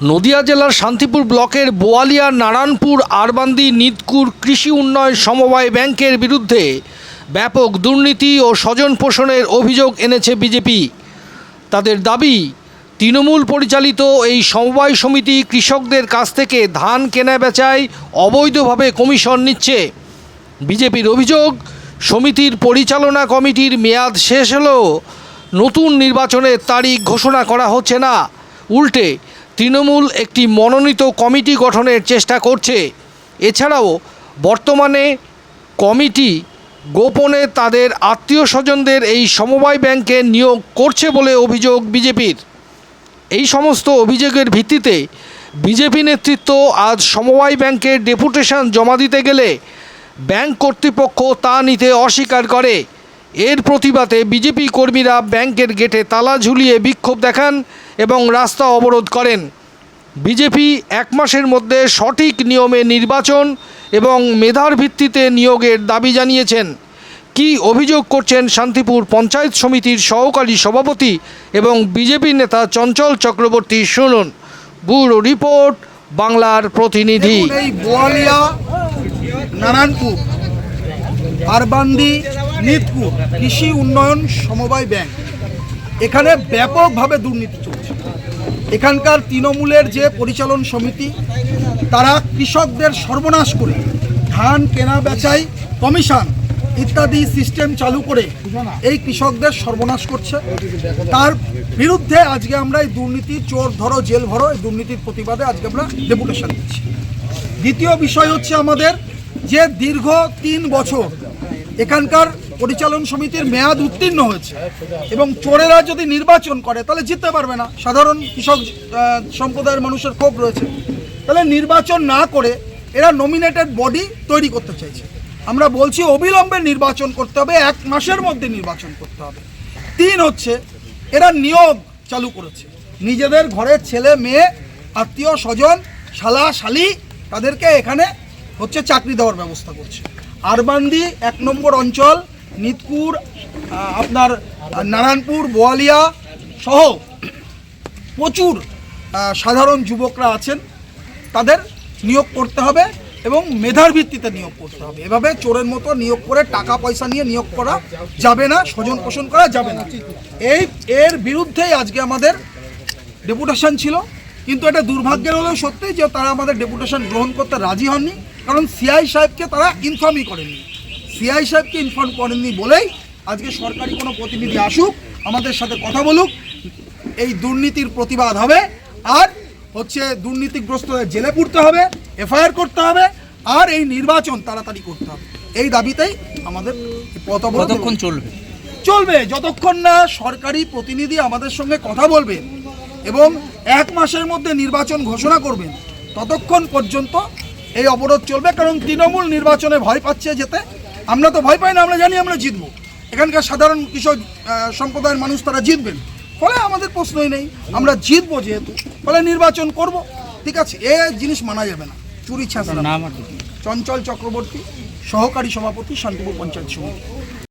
নদিয়া জেলার শান্তিপুর ব্লকের বোয়ালিয়া, নারায়ণপুর, আরবান্দি, নিতকুর কৃষি উন্নয়ন সমবায় ব্যাংকের বিরুদ্ধে ব্যাপক দুর্নীতি ও স্বজন পোষণের অভিযোগ এনেছে বিজেপি। তাদের দাবি, তৃণমূল পরিচালিত এই সমবায় সমিতি কৃষকদের কাছ থেকে ধান কেনা বেচায় অবৈধভাবে কমিশন নিচ্ছে। বিজেপির অভিযোগ, সমিতির পরিচালনা কমিটির মেয়াদ শেষ হলেও নতুন নির্বাচনের তারিখ ঘোষণা করা হচ্ছে না। উল্টে তৃণমূল একটি মনোনীত কমিটি গঠনের চেষ্টা করছে। এছাড়াও বর্তমানে কমিটি গোপনে তাদের আত্মীয় স্বজনদের এই সমবায় ব্যাংকে নিয়োগ করছে বলে অভিযোগ বিজেপির। এই সমস্ত অভিযোগের ভিত্তিতে বিজেপি নেতৃত্ব আজ সমবায় ব্যাংকের ডেপুটেশন জমা দিতে গেলে ব্যাংক কর্তৃপক্ষ তা নিতে অস্বীকার করে। এর প্রতিবাদে বিজেপি কর্মীরা ব্যাংকের গেটে তালা ঝুলিয়ে বিক্ষোভ দেখান এবং রাস্তা অবরোধ করেন। বিজেপি এক মাসের মধ্যে সঠিক নিয়মে নির্বাচন এবং মেধার ভিত্তিতে নিয়োগের দাবি জানিয়েছেন। কি অভিযোগ করছেন শান্তিপুর পঞ্চায়েত সমিতির সহকারী সভাপতি এবং বিজেপি নেতা চঞ্চল চক্রবর্তী শুনুন। ব্যুরো রিপোর্ট, বাংলার প্রতিনিধি। বোয়ালিয়া, নারায়ণপুর, আরবান্দি নিতপুর কৃষি উন্নয়ন সমবায় ব্যাংক। এখানে ব্যাপকভাবে দুর্নীতি চলছে। এখানকার তৃণমূলের যে পরিচালন সমিতি, তারা কৃষকদের সর্বনাশ করে ধান কেনা বেচাই, কমিশন ইত্যাদি সিস্টেম চালু করে এই কৃষকদের সর্বনাশ করছে। তার বিরুদ্ধে আজকে আমরা এই দুর্নীতি চোর ধরো, জেল ভরো, এই দুর্নীতির প্রতিবাদে আজকে আমরা ডেপুটেশন দিচ্ছি। দ্বিতীয় বিষয় হচ্ছে আমাদের যে দীর্ঘ তিন বছর এখানকার পরিচালন সমিতির মেয়াদ উত্তীর্ণ হয়েছে। এবং চোরেরা যদি নির্বাচন করে, তাহলে জিততে পারবে না। সাধারণ কৃষক সম্প্রদায়ের মানুষের ক্ষোভ রয়েছে। তাহলে নির্বাচন না করে এরা নমিনেটেড বডি তৈরি করতে চাইছে। আমরা বলছি অবিলম্বে নির্বাচন করতে হবে, এক মাসের মধ্যে নির্বাচন করতে হবে। তিন হচ্ছে, এরা নিয়োগ চালু করেছে। নিজেদের ঘরের ছেলে, মেয়ে, আত্মীয়, স্বজন, শালা, শালি, তাদেরকে এখানে হচ্ছে চাকরি দেওয়ার ব্যবস্থা করছে। আরবান্দি এক নম্বর অঞ্চল নিতপুর আপনার নারায়ণপুর, বোয়ালিয়া সহ প্রচুর সাধারণ যুবকরা আছেন। তাদের নিয়োগ করতে হবে এবং মেধার ভিত্তিতে নিয়োগ করতে হবে। এভাবে চোরের মতো নিয়োগ করে টাকা পয়সা নিয়ে নিয়োগ করা যাবে না, স্বজন পোষণ করা যাবে না। এই, এর বিরুদ্ধেই আজকে আমাদের ডেপুটেশন ছিল। কিন্তু এটা দুর্ভাগ্যের হলেও সত্যি যে তারা আমাদের ডেপুটেশন গ্রহণ করতে রাজি হননি। কারণ সিআই সাহেবকে তারা ইনফর্মই করেননি সিআই সাহেবকে ইনফর্ম করেননি বলেই আজকে সরকারি কোনো প্রতিনিধি আসুক আমাদের সাথে কথা বলুক এই দুর্নীতির প্রতিবাদ হবে। আর হচ্ছে দুর্নীতিগ্রস্তদের জেলে পুরতে হবে এফআইআর করতে হবে আর এই নির্বাচন তাড়াতাড়ি করতে হবে। এই দাবিতেই আমাদের কতক্ষণ চলবে? চলবে যতক্ষণ না সরকারি প্রতিনিধি আমাদের সঙ্গে কথা বলবেন এবং এক মাসের মধ্যে নির্বাচন ঘোষণা করবেন ততক্ষণ পর্যন্ত এই অবরোধ চলবে কারণ তৃণমূল নির্বাচনে ভয় পাচ্ছে যেতে। আমরা তো ভয় পাই না আমরা জানি আমরা জিতবো। এখানকার সাধারণ কৃষক সম্প্রদায়ের মানুষ তারা জিতবেন। ফলে আমাদের প্রশ্নই নেই আমরা জিতবো যেহেতু ফলে নির্বাচন করব। ঠিক আছে এ জিনিস মানা যাবে না। চুরি ছাঁচা? চঞ্চল চক্রবর্তী সহকারী সভাপতি শান্তিপুর পঞ্চায়েত সমিতি।